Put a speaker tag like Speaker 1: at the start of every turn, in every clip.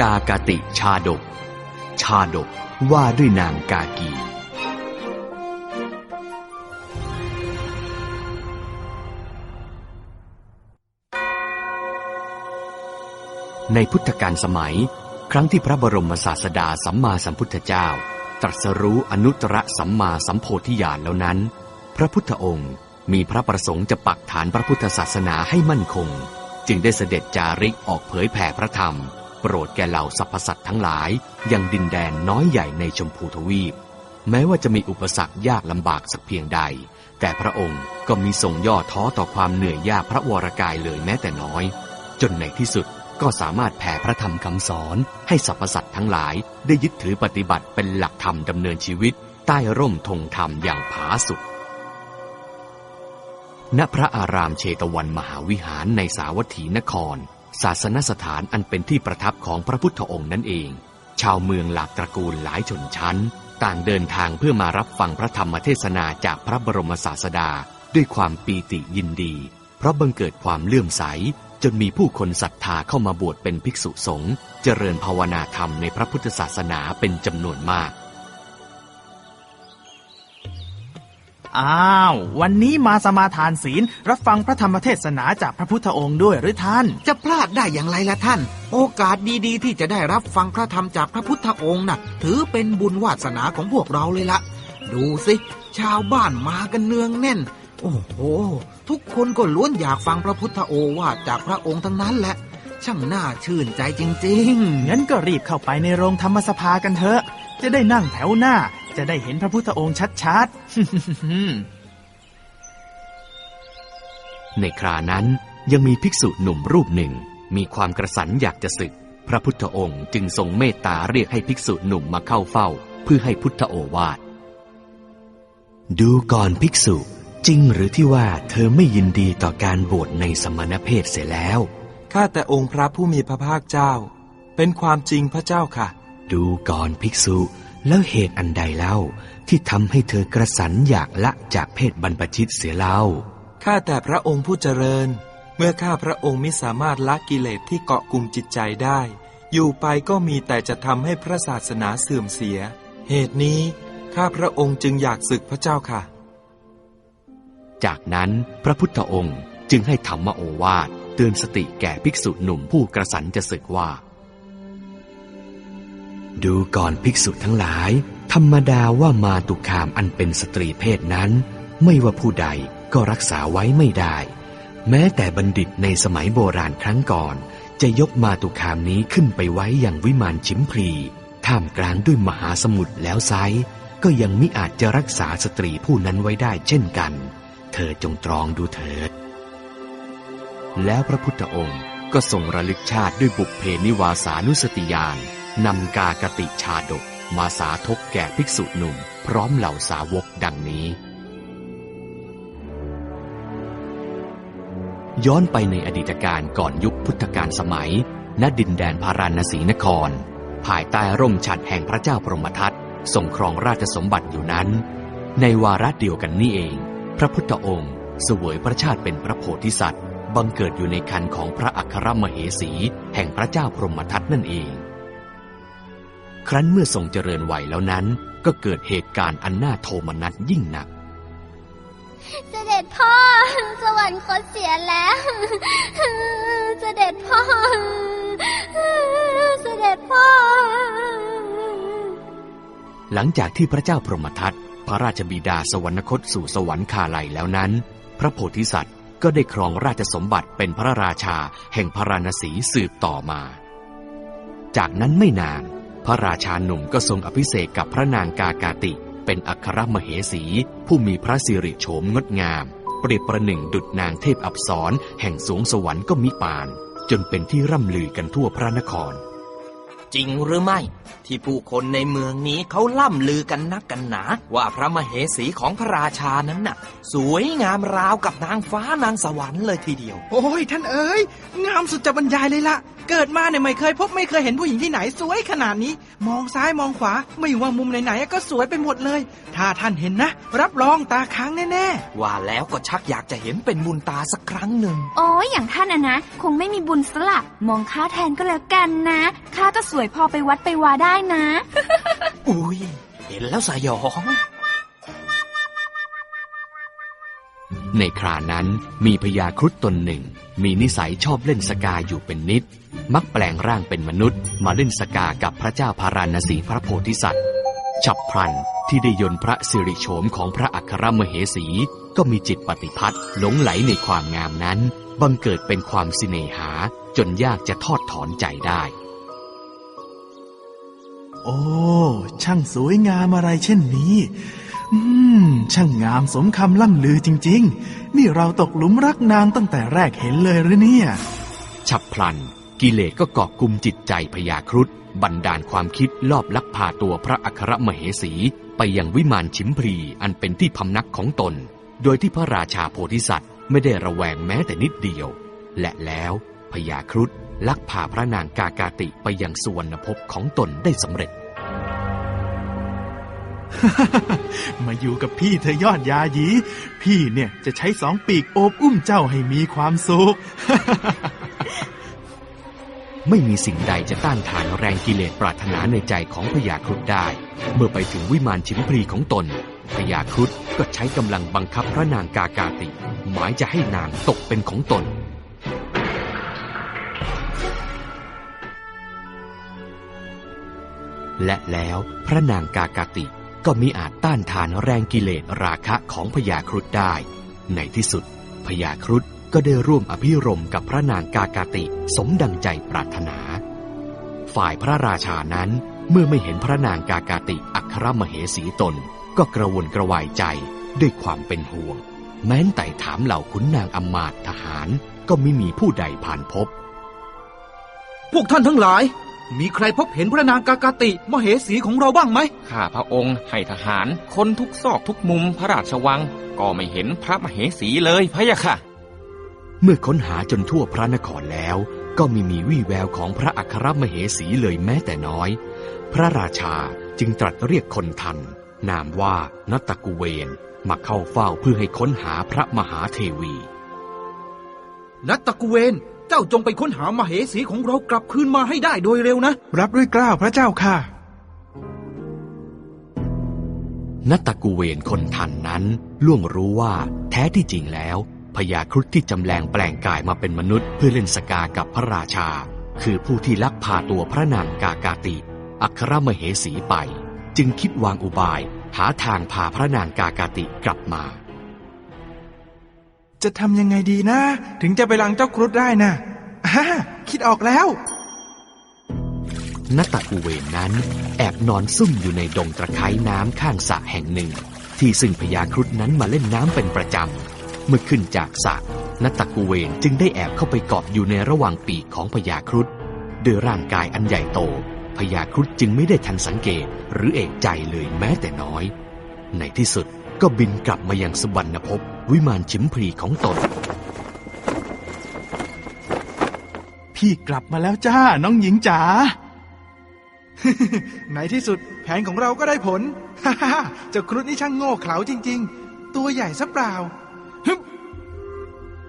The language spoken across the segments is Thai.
Speaker 1: กากติชาดก ชาดกว่าด้วยนางกากี ในพุทธกาลสมัย ครั้งที่พระบรมศาสดาสัมมาสัมพุทธเจ้า ตรัสรู้อนุตตรสัมมาสัมโพธิญาณแล้วนั้น พระพุทธองค์มีพระประสงค์จะปักฐานพระพุทธศาสนาให้มั่นคง จึงได้เสด็จจาริกออกเผยแผ่พระธรรม โปรดแก่เหล่าสรรพสัตว์ทั้งหลายยังดินแดนน้อยใหญ่ในชมพูทวีป แม้ว่าจะมีอุปสรรคยากลำบากสักเพียงใด แต่พระองค์ก็มีทรงย่อท้อต่อความเหนื่อยยากพระวรกายเลยแม้แต่น้อย จนในที่สุดก็สามารถแผ่พระธรรมคำสอนให้สรรพสัตว์ทั้งหลายได้ยึดถือปฏิบัติเป็นหลักธรรมดำเนินชีวิต ใต้ร่มธงธรรมอย่างผาสุกณพระอารามเชตวันมหาวิหารในสาวัตถีนคร ศาสนสถานอันเป็นที่ประทับของพระพุทธองค์นั่นเอง ชาวเมืองหลากตระกูลหลายชนชั้น ต่างเดินทางเพื่อมารับฟังพระธรรมเทศนาจากพระบรมศาสดาด้วยความปีติยินดี เพราะบังเกิดความเลื่อมใส จนมีผู้คนศรัทธาเข้ามาบวชเป็นภิกษุสงฆ์เจริญภาวนาธรรมในพระพุทธศาสนาเป็นจำนวนมาก
Speaker 2: อ้าว วันนี้มาสมาทานศีล รับฟังพระธรรมเทศนาจากพระพุทธองค์ด้วยหรือท่าน
Speaker 3: จะพลาดได้อย่างไรล่ะท่าน โอกาสดีๆ ที่จะได้รับฟังพระธรรมจากพระพุทธองค์น่ะ ถือเป็นบุญวาสนาของพวกเราเลยละดูสิ ชาวบ้านมากันเนืองแน่น โอ้โห ทุกคนก็ล้วนอยากฟังพระพุทธโอวาทจากพระองค์ทั้งนั้นแหละ ช่างน่าชื่นใจจริง
Speaker 2: งั้นก็รีบเข้าไปในโรงธรรมสภากันเถอะ จะได้นั่งแถวหน้า จะได้เห็นพระพุทธองค์ชัดๆ
Speaker 1: ในครานั้นยังมีภิกษุหนุ่มรูปหนึ่ง มีความกระสันอยากจะศึก พระพุทธองค์จึงทรงเมตตาเรียกให้ภิกษุหนุ่มมาเข้าเฝ้า เพื่อให้พุทธโอวาท ดูก่อนภิกษุจริงหรือที่ว่าเธอไม่ยินดีต่อการบวชในสมณเพศเสียแล้ว
Speaker 4: ข้าแต่องค์พระผู้มีพระภาคเจ้า เป็นความจริงพระเจ้าค่ะ
Speaker 1: ดูก่อนภิกษุ แล้วเหตุอันใดเล่าที่ทำให้เธอกระสันอยากละจากเพศบรรพชิตเสียเล่า
Speaker 4: ข้าแต่พระองค์ผู้เจริญ เมื่อข้าพระองค์มิสามารถละกิเลสที่เกาะกลุ่มจิตใจได้ อยู่ไปก็มีแต่จะทำให้พระศาสนาเสื่อมเสีย เหตุนี้ข้าพระองค์จึงอยากศึกพระเจ้าค่ะ
Speaker 1: จากนั้นพระพุทธองค์จึงให้ธรรมโอวาทเตือนสติแก่ภิกษุหนุ่มผู้กระสันจะศึกว่า ดูก่อนภิกษุทั้งหลาย ธรรมดาว่ามาตุคามอันเป็นสตรีเพศนั้น ไม่ว่าผู้ใดก็รักษาไว้ไม่ได้ แม้แต่บัณฑิตในสมัยโบราณครั้งก่อน จะยกมาตุคามนี้ขึ้นไปไว้อย่างวิมานชิมพลีท่ามกลางด้วยมหาสมุทรแล้วไซก็ยังมิอาจจะรักษาสตรีผู้นั้นไว้ได้เช่นกัน เธอจงตรองดูเถิด แล้วพระพุทธองค์ก็ทรงระลึกชาติด้วยบุพเพนิวาสานุสติญาณ นำกากติชาดกมาสาธกแก่ภิกษุหนุ่ม พร้อมเหล่าสาวกดังนี้ ย้อนไปในอดีตการก่อนยุคพุทธกาลสมัย ณดินแดนพาราณสีนคร ภายใต้ร่มฉัดแห่งพระเจ้าพรหมทัตทรงครองราชสมบัติอยู่นั้น ในวาระเดียวกันนี่เอง พระพุทธองค์เสวยพระชาติเป็นพระโพธิสัตว์ บังเกิดอยู่ในคันของพระอัครมเหสี แห่งพระเจ้าพรหมทัตนั่นเอง ครั้นเมื่อทรงเจริญวัยแล้วนั้น ก็เกิดเหตุการณ์อันน่าโทมนัสยิ่งหนัก
Speaker 5: เสด็จพ่อ สวรรคตเสียแล้ว เสด็จพ่อ เสด็จพ่อ
Speaker 1: หลังจากที่พระเจ้าพรหมทัตพระราชบิดาสวรรคตสู่สวรรคาลัยแล้วนั้น พระโพธิสัตว์ก็ได้ครองราชสมบัติเป็นพระราชาแห่งพระราณสีสืบต่อมา จากนั้นไม่นาน พระราชาหนุ่มก็ทรงอภิเษกกับพระนางกากาติ เป็นอัครมเหสี ผู้มีพระสิริโฉมงดงาม เปรียบประหนึ่งดุจนางเทพอับสรแห่งสวงสวรรค์ก็มิปาน จนเป็นที่ร่ำลือกันทั่วพระนคร
Speaker 3: จริงหรือไม่ ที่ผู้คนในเมืองนี้เขาล่ำลือกันนักกันหนา ว่าพระมเหสีของพระราชานั้นน่ะ สวยงามราวกับนางฟ้านางสวรรค์เลยทีเดียว
Speaker 6: โอ้ยท่านเอ๋ยงามสุดจะบรรยายเลยละ เกิดมาเนี่ยไม่เคยพบไม่เคยเห็นผู้หญิงที่ไหนสวยขนาดนี้ มองซ้ายมองขวา ไม่ว่ามุมไหนๆก็สวยไปหมดเลย ถ้าท่านเห็นนะ รับรองตาค้างแน่
Speaker 4: ว่าแล้วก็ชักอยากจะเห็นเป็นบุญตาสักครั้งหนึ่ง
Speaker 7: โอ้ยอย่างท่านอะนะ คงไม่มีบุญสละมองข้าแทนก็แล้วกันนะข้าก็สวยพอไปวัดไปวาได้นะ
Speaker 4: อุ้ยเห็นแล้วสยอง
Speaker 1: ในครานั้นมีพญาครุฑตนหนึ่ง มีนิสัยชอบเล่นสกาอยู่เป็นนิด มักแปลงร่างเป็นมนุษย์ มาเล่นสกากับพระเจ้าพาราณสีพระโพธิสัตว์ ฉับพลันที่ได้ยนพระสิริโฉมของพระอัครมเหสี ก็มีจิตปฏิพัทธ์หลงไหลในความงามนั้น บังเกิดเป็นความสิเนหาจนยากจะทอดถอนใจได้
Speaker 2: โอ้ ช่างสวยงามอะไรเช่นนี้ อืม ช่างงามสมคำล่ำลือจริง ๆ นี่เราตกหลุมรักนางตั้งแต่แรกเห็นเลยหรือเนี่ย
Speaker 1: ฉับพลัน กิเลสก็เกาะกลุ่มจิตใจพญาครุฑบันดาลความคิดลอบลักพาตัวพระอัครมเหสี ไปยังวิมานชิมพรีอันเป็นที่พำนักของตน โดยที่พระราชาโพธิสัตว์ไม่ได้ระแวงแม้แต่นิดเดียว และแล้วพญาครุฑลักพาพระนางกากาติไปยังสุวรรณภพของตนได้สำเร็จ
Speaker 2: มาอยู่กับพี่เธอยอดยาหยี พี่เนี่ยจะใช้สองปีกโอบอุ้มเจ้าให้มีความสุข
Speaker 1: ไม่มีสิ่งใดจะต้านทานแรงกิเลสปรารถนาในใจของพญาครุฑได้ เมื่อไปถึงวิมานชิมพรีของตนพญาครุฑก็ใช้กำลังบังคับพระนางกากาติ หมายจะให้นางตกเป็นของตนและแล้วพระนางกากาติ ก็มิอาจต้านทานแรงกิเลสราคะของพญาครุฑได้ ในที่สุดพญาครุฑก็ได้ร่วมอภิรมกับพระนางกากาติสมดังใจปรารถนา ฝ่ายพระราชานั้นเมื่อไม่เห็นพระนางกากาติอัครมเหสีตน ก็กระวนกระวายใจด้วยความเป็นห่วง แม้นแต่ถามเหล่าขุนนางอำมาตย์ทหารก็ไม่มีผู้ใดผ่านพบ
Speaker 3: พวกท่านทั้งหลาย มีใครพบเห็นพระนางกากาติ มเหสีของเราบ้างไหม
Speaker 8: ข้าพระองค์ให้ทหาร คนทุกซอกทุกมุมพระราชวัง ก็ไม่เห็นพระมเหสีเลยพะยะค่ะ
Speaker 1: เมื่อค้นหาจนทั่วพระนครแล้ว ก็ไม่มีวี่แววของพระอัครมเหสีเลยแม้แต่น้อย พระราชาจึงตรัสเรียกคนทัน นามว่านัตตกุเวนมาเข้าเฝ้าเพื่อให้ค้นหาพระมหาเทวี
Speaker 3: นัตตะกุเวน เจ้าจงไปค้นหามเหสีของเรากลับคืนมาให้ได้โดยเร็วนะ
Speaker 6: รับด้วยเกล้าวพระเจ้าค่ะ
Speaker 1: นัตตกุเวนคนทันนั้นล่วงรู้ว่าแท้ที่จริงแล้วพญาครุฑที่จำแรงแปลงกายมาเป็นมนุษย์เพื่อเล่นสกากับพระราชา คือผู้ที่ลักพาตัวพระนางกากาติ อัครมเหสีไป จึงคิดวางอุบายหาทางพาพระนางกากาติกลับมา
Speaker 6: จะทำยังไงดีนะ ถึงจะไปลังเจ้าครุฑได้นะอ่าคิดออกแล้ว
Speaker 1: นัตตกุเวนนั้น แอบนอนซุ่มอยู่ในดงตะไคร้น้ำข้างสระแห่งหนึ่ง ที่ซึ่งพญาครุฑนั้นมาเล่นน้ำเป็นประจำ เมื่อขึ้นจากสระนัตตกุเวนจึงได้แอบเข้าไปเกาะอยู่ในระหว่างปีกของพญาครุฑด้วยร่างกายอันใหญ่โตพญาครุฑจึงไม่ได้ทันสังเกตหรือเอกใจเลยแม้แต่น้อย ในที่สุดก็บินกลับมายังสุวรรณภพ วิมานชิมพลีของตน
Speaker 2: พี่กลับมาแล้วจ้า น้องหญิงจ๋า
Speaker 6: ในที่สุดแผนของเราก็ได้ผลฮ่าฮ่าฮ่าเจ้าครุฑนี่ช่างโง่เขลาจริง ๆ ตัวใหญ่ซะเปล่าฮึบ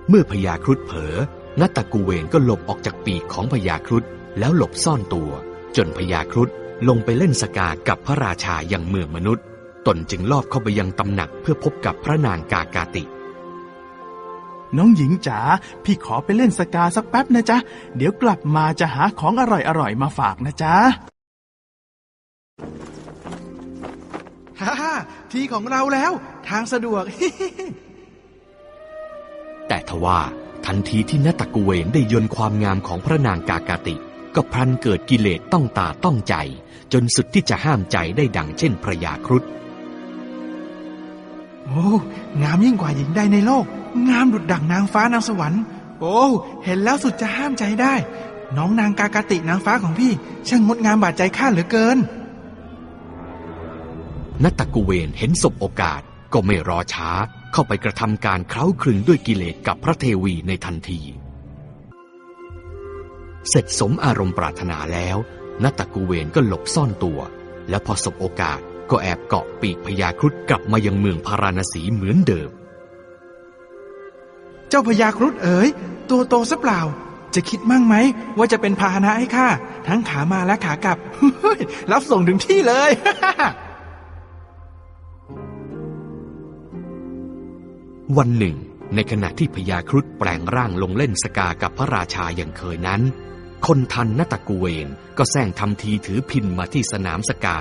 Speaker 1: เมื่อพญาครุฑเผลอนัตตกุเวนก็หลบออกจากปีกของพญาครุฑแล้วหลบซ่อนตัว จนพญาครุฑลงไปเล่นสกากับพระราชาอย่างเมืองมนุษย์ ตนจึงลอบเข้าไปยังตำหนักเพื่อพบกับพระนางกากาติ
Speaker 2: น้องหญิงจ๋าพี่ขอไปเล่นสกาสักแป๊บนะจ๊ะ เดี๋ยวกลับมาจะหาของอร่อยๆมาฝากนะจ๊ะ
Speaker 6: ฮ่าทีของเราแล้ว ทางสะดวก
Speaker 1: แต่ทว่าทันทีที่นัตตกุเวนได้ยนความงามของพระนางกากาติ ก็พลันเกิดกิเลสต้องตาต้องใจ จนสุดที่จะห้ามใจได้ดังเช่นพระยาครุฑ
Speaker 6: โอ้งามยิ่งกว่าหญิงใดในโลก งามดุดดั่งนางฟ้านางสวรรค์ โอ้เห็นแล้วสุดจะห้ามใจได้ น้องนางกากาตินางฟ้าของพี่ ช่างงดงามบาดใจข้าเหลือเกิน
Speaker 1: นัตตกุเวนเห็นสบโอกาสก็ไม่รอช้าเข้าไปกระทำการเคล้าคลึงด้วยกิเลสกับพระเทวีในทันที เสร็จสมอารมณ์ปรารถนาแล้ว นัตตกูเวนก็หลบซ่อนตัว และพอสบโอกาส ก็แอบเกาะปีกพญาครุฑกลับมายังเมืองพาราณสีเหมือนเดิม
Speaker 6: เจ้าพญาครุฑเอ๋ยตัวโตซะเปล่า จะคิดมั่งไหม ว่าจะเป็นพาหนะให้ข้าทั้งขามาและขากลับ รับส่งถึงที่เลย
Speaker 1: วันหนึ่ง ในขณะที่พญาครุฑแปลงร่างลงเล่นสกากับพระราชาอย่างเคยนั้น คนทันนตะกูเวนก็แซงทำทีถือพินมาที่สนามสกา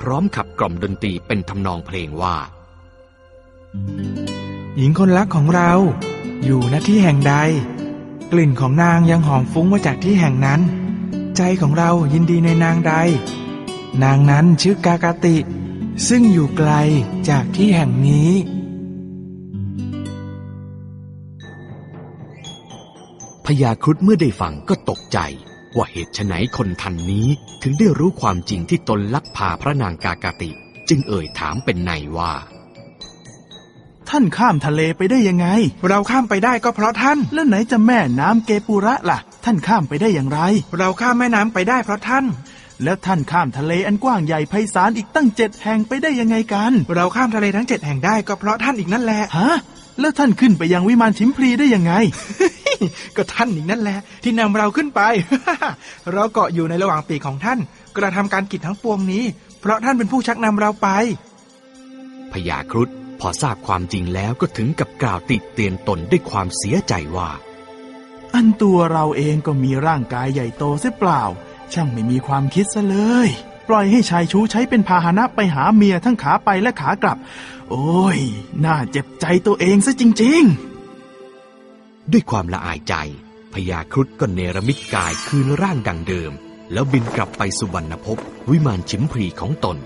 Speaker 1: พร้อมขับกล่อมดนตรีเป็นทำนองเพลงว่า
Speaker 6: หญิงคนรักของเรา อยู่ณที่แห่งใด กลิ่นของนางยังหอมฟุ้งมาจากที่แห่งนั้น ใจของเรายินดีในนางใด นางนั้นชื่อกากาติ ซึ่งอยู่ไกลจากที่แห่งนี้
Speaker 1: พญาครุฑเมื่อได้ฟังก็ตกใจ ว่าเหตุไฉนคนทันนี้ถึงได้รู้ความจริงที่ตนลักพาพระนางกากาติ จึงเอ่ยถามเป็นในว่า
Speaker 2: ท่านข้ามทะเลไปได้ยังไง
Speaker 6: เราข้ามไปได้ก็เพราะท่าน
Speaker 2: แล้วไหนจะแม่น้ำเกปุระล่ะ ท่านข้ามไปได้อย่างไร
Speaker 6: เราข้ามแม่น้ำไปได้เพราะท่าน
Speaker 2: แล้วท่านข้ามทะเลอันกว้างใหญ่ไพศาลอีกตั้งเจ็ดแห่งไปได้ยังไงกัน
Speaker 6: เราข้ามทะเลทั้งเจ็ดแห่งได้ก็เพราะท่านอีกนั่นแหละ
Speaker 2: ฮะ แล้วท่านขึ้นไปยังวิมานชิมพลีได้ยังไง
Speaker 6: ก็ท่านอีกนั่นแหละ ที่นำเราขึ้นไป เราเกาะอยู่ในระหว่างปีกของท่าน กระทำการกิจทั้งปวงนี้ เพราะท่านเป็นผู้ชักนำเราไป
Speaker 1: พญาครุฑพอทราบความจริงแล้วก็ถึงกับกล่าวติดเตียนตนด้วยความเสียใจว่า
Speaker 2: อันตัวเราเองก็มีร่างกายใหญ่โตเสียเปล่า ช่างไม่มีความคิดซะเลย ปล่อยให้ชายชู้ใช้เป็นพาหนะไปหาเมียทั้งขาไปและขากลับ โอ้ย น่าเจ็บใจตัวเองซะจริง ๆ
Speaker 1: ด้วยความละอายใจพญาครุฑก็เนรมิตกายคืนร่างดังเดิม แล้วบินกลับไปสุวรรณภพวิมานชิมพรีของตน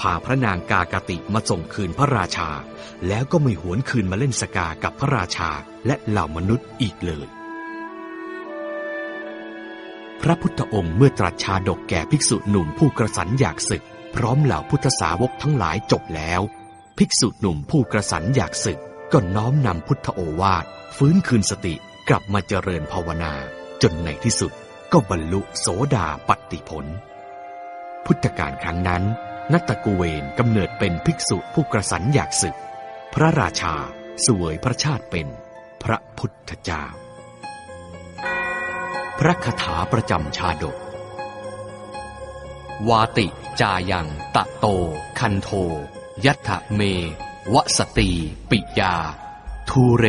Speaker 1: พาพระนางกากติมาส่งคืนพระราชา แล้วก็ไม่หวนคืนมาเล่นสกากับพระราชาและเหล่ามนุษย์อีกเลย พระพุทธองค์เมื่อตรัสชาดกแก่ภิกษุหนุ่มผู้กระสันอยากศึก พร้อมเหล่าพุทธสาวกทั้งหลายจบแล้ว ภิกษุหนุ่มผู้กระสันอยากศึก ก็น้อมนำพุทธโอวาทฟื้นคืนสติกลับมาเจริญภาวนา จนในที่สุดก็บรรลุโสดาปัตติผล พุทธกาลครั้งนั้น นัตตกูเวนกำเนิดเป็นภิกษุผู้กระสันอยากศึก พระราชาสวยพระชาติเป็นพระพุทธเจ้า พระคาถาประจำชาดก วาติจายังตะโต คันโท ยัตถเม วสตีปิยา ทูเร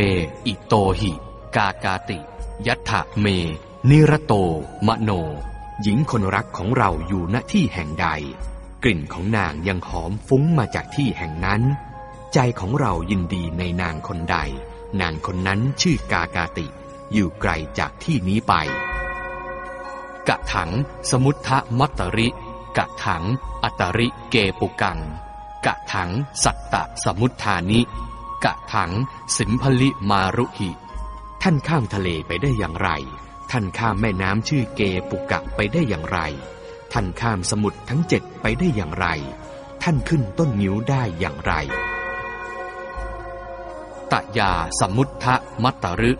Speaker 1: อิโตหิ กากาติ ยัตถเม นิรโต มโน หญิงคนรักของเราอยู่ณที่แห่งใด กลิ่นของนางยังหอมฟุ้งมาจากที่แห่งนั้น ใจของเรายินดีในนางคนใด นางคนนั้นชื่อกากาติ อยู่ไกลจากที่นี้ไป กะถัง สมุทธมัตตริ กะถัง อัตตริเกปุกัง กะถังสัตตะสมุทธานิ กะถังสิมพลิมารุหิ ท่านข้ามทะเลไปได้อย่างไร ท่านข้ามแม่น้ำชื่อเกปุกะไปได้อย่างไร ท่านข้ามสมุทรทั้งเจ็ดไปได้อย่างไร ท่านขึ้นต้นนิ้วได้อย่างไร ตะยาสมุทธมัตตรึ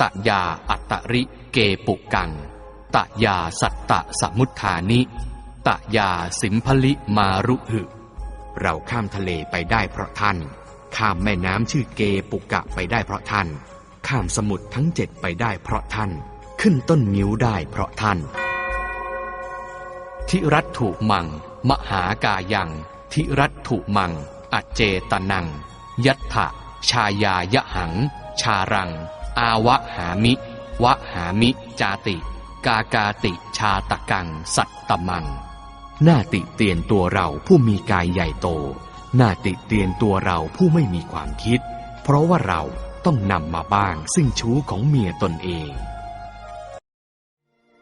Speaker 1: ตะยาอัตตริเกปุกัง ตะยาสัตตะสมุทธานิ ตะยาสิมพลิมารุหึ เราข้ามทะเลไปได้เพราะท่าน ข้ามแม่น้ำชื่อเกปุกะไปได้เพราะท่าน ข้ามสมุทรทั้งเจ็ดไปได้เพราะท่าน ขึ้นต้นนิ้วได้เพราะท่าน ทิรัตถุมัง มหากายัง ทิรัตถุมังอเจตนัง ยัตถะชายายะหัง ชารัง อาวะหามิ วะหามิ จาติ กากาติชาตะกัง สัตตมัง หน้าติเตียนตัวเราผู้มีกายใหญ่โต หน้าติเตียนตัวเราผู้ไม่มีความคิด เพราะว่าเราต้องนำมาบ้างซึ่งชู้ของเมียตนเอง